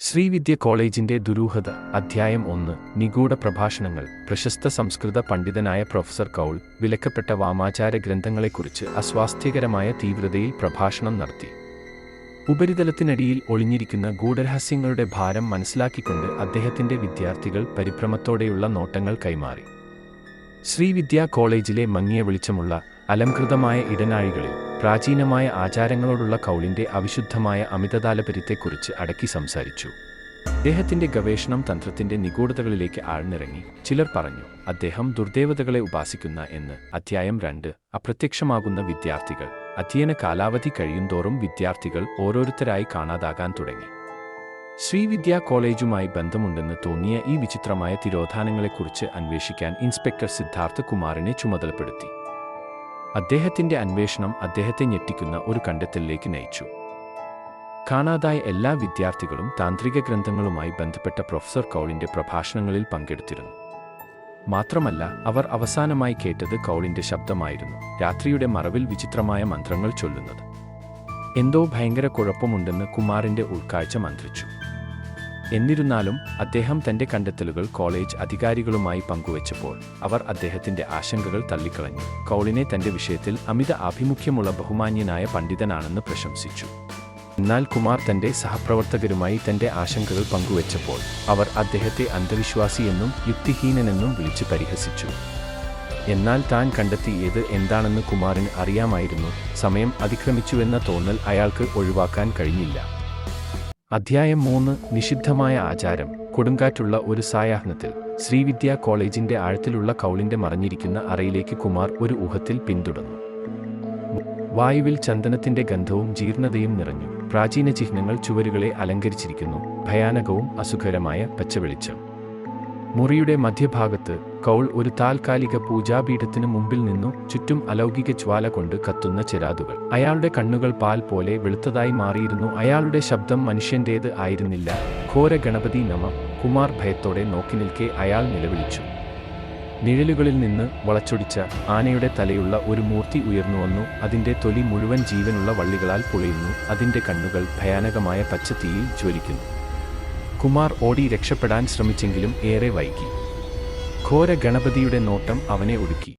ശ്രീവിദ്യ കോളേജിന്റെ ദുരൂഹത അധ്യായം ഒന്ന് നിഗൂഢ പ്രഭാഷണങ്ങൾ പ്രശസ്ത സംസ്കൃത പണ്ഡിതനായ പ്രൊഫസർ കൗൾ വിലക്കപ്പെട്ട വാമാചാര ഗ്രന്ഥങ്ങളെക്കുറിച്ച് അസ്വാസ്ഥ്യകരമായ തീവ്രതയിൽ പ്രഭാഷണം നടത്തി. ഉപരിതലത്തിനടിയിൽ ഒളിഞ്ഞിരിക്കുന്ന ഗൂഢരഹസ്യങ്ങളുടെ ഭാരം മനസ്സിലാക്കിക്കൊണ്ട് അദ്ദേഹത്തിന്റെ വിദ്യാർത്ഥികൾ പരിഭ്രമത്തോടെയുള്ള നോട്ടങ്ങൾ കൈമാറി. ശ്രീവിദ്യ കോളേജിലെ മങ്ങിയ വെളിച്ചമുള്ള അലംകൃതമായ ഇടനാഴികളിൽ പ്രാചീനമായ ആചാരങ്ങളോടുള്ള കൗളിന്റെ അവിശുദ്ധമായ അമിതതാലപര്യത്തെക്കുറിച്ച് അടക്കി സംസാരിച്ചു. അദ്ദേഹത്തിന്റെ ഗവേഷണം തന്ത്രത്തിന്റെ നിഗൂഢതകളിലേക്ക് ആഴ്ന്നിറങ്ങി. ചിലർ പറഞ്ഞു അദ്ദേഹം ദുർദേവതകളെ ഉപാസിക്കുന്ന എന്ന് അധ്യായം രണ്ട് അപ്രത്യക്ഷമാകുന്ന വിദ്യാർത്ഥികൾ. അധ്യയന കാലാവധി കഴിയുന്തോറും വിദ്യാർത്ഥികൾ ഓരോരുത്തരായി കാണാതാകാൻ തുടങ്ങി. ശ്രീവിദ്യാ കോളേജുമായി ബന്ധമുണ്ടെന്ന് തോന്നിയ ഈ വിചിത്രമായ തിരോധാനങ്ങളെക്കുറിച്ച് അന്വേഷിക്കാൻ ഇൻസ്പെക്ടർ സിദ്ധാർത്ഥ കുമാറിനെ ചുമതലപ്പെടുത്തി. അദ്ദേഹത്തിന്റെ അന്വേഷണം അദ്ദേഹത്തെ ഞെട്ടിക്കുന്ന ഒരു കണ്ടെത്തലിലേക്ക് നയിച്ചു. കാണാതായ എല്ലാ വിദ്യാർത്ഥികളും താന്ത്രിക ഗ്രന്ഥങ്ങളുമായി ബന്ധപ്പെട്ട പ്രൊഫസർ കൗളിന്റെ പ്രഭാഷണങ്ങളിൽ പങ്കെടുത്തിരുന്നു. മാത്രമല്ല അവർ അവസാനമായി കേട്ടത് കൗളിന്റെ ശബ്ദമായിരുന്നു രാത്രിയുടെ മറവിൽ വിചിത്രമായ മന്ത്രങ്ങൾ ചൊല്ലുന്നത്. എന്തോ ഭയങ്കര കുഴപ്പമുണ്ടെന്ന് കുമാറിന്റെ ഉൾക്കാഴ്ച മന്ത്രിച്ചു. എന്നിരുന്നാലും അദ്ദേഹം തന്റെ കണ്ടെത്തലുകൾ കോളേജ് അധികാരികളുമായി പങ്കുവച്ചപ്പോൾ അവർ അദ്ദേഹത്തിന്റെ ആശങ്കകൾ തള്ളിക്കളഞ്ഞു. കൗളിനെ തന്റെ വിഷയത്തിൽ അമിത ആഭിമുഖ്യമുള്ള ബഹുമാന്യനായ പണ്ഡിതനാണെന്ന് പ്രശംസിച്ചു. എന്നാൽ കുമാർ തന്റെ സഹപ്രവർത്തകരുമായി തന്റെ ആശങ്കകൾ പങ്കുവച്ചപ്പോൾ അവർ അദ്ദേഹത്തെ അന്ധവിശ്വാസിയെന്നും യുക്തിഹീനനെന്നും വിളിച്ച് പരിഹസിച്ചു. എന്നാൽ താൻ കണ്ടെത്തിയത് എന്താണെന്ന് കുമാറിന് അറിയാമായിരുന്നു. സമയം അതിക്രമിച്ചുവെന്ന തോന്നൽ അയാൾക്ക് ഒഴിവാക്കാൻ കഴിഞ്ഞില്ല. അധ്യായം മൂന്ന് നിഷിദ്ധമായ ആചാരം. കൊടുങ്കാറ്റുള്ള ഒരു സായാഹ്നത്തിൽ. ശ്രീവിദ്യ കോളേജിന്റെ ആഴത്തിലുള്ള കൗളിന്റെ മറഞ്ഞിരിക്കുന്ന അറയിലേക്ക് കുമാർ ഒരു ഊഹത്തിൽ പിന്തുടർന്നു. വായുവിൽ ചന്ദനത്തിന്റെ ഗന്ധവും ജീർണതയും നിറഞ്ഞു. പ്രാചീന ചിഹ്നങ്ങൾ ചുവരുകളെ അലങ്കരിച്ചിരിക്കുന്നു. ഭയാനകവും അസുഖകരമായ പച്ചവെളിച്ചം. മുറിയുടെ മധ്യഭാഗത്ത് കൗൾ ഒരു താൽക്കാലിക പൂജാപീഠത്തിനു മുമ്പിൽ നിന്നു ചുറ്റും അലൗകിക ജ്വാല കൊണ്ട് കത്തുന്ന ചിരാതുകൾ. അയാളുടെ കണ്ണുകൾ പാൽ പോലെ വെളുത്തതായി മാറിയിരുന്നു. അയാളുടെ ശബ്ദം മനുഷ്യന്റേത് ആയിരുന്നില്ല. ഘോര ഗണപതി നമ കുമാർ ഭയത്തോടെ നോക്കി നിൽക്കെ അയാൾ നിലവിളിച്ചു. നിഴലുകളിൽ നിന്ന് വളച്ചൊടിച്ച ആനയുടെ തലയുള്ള ഒരു മൂർത്തി ഉയർന്നു വന്നു. അതിന്റെ തൊലി മുഴുവൻ ജീവനുള്ള വള്ളികളാൽ പൊളിയുന്നു. അതിന്റെ കണ്ണുകൾ ഭയാനകമായ പച്ച പച്ചത്തീയിൽ ജ്വലിക്കുന്നു. കുമാർ ഓടി രക്ഷപ്പെടാൻ ശ്രമിച്ചെങ്കിലും ഏറെ വൈകി. ഘോര ഗണപതിയുടെ നോട്ടം അവനെ ഒടുക്കി.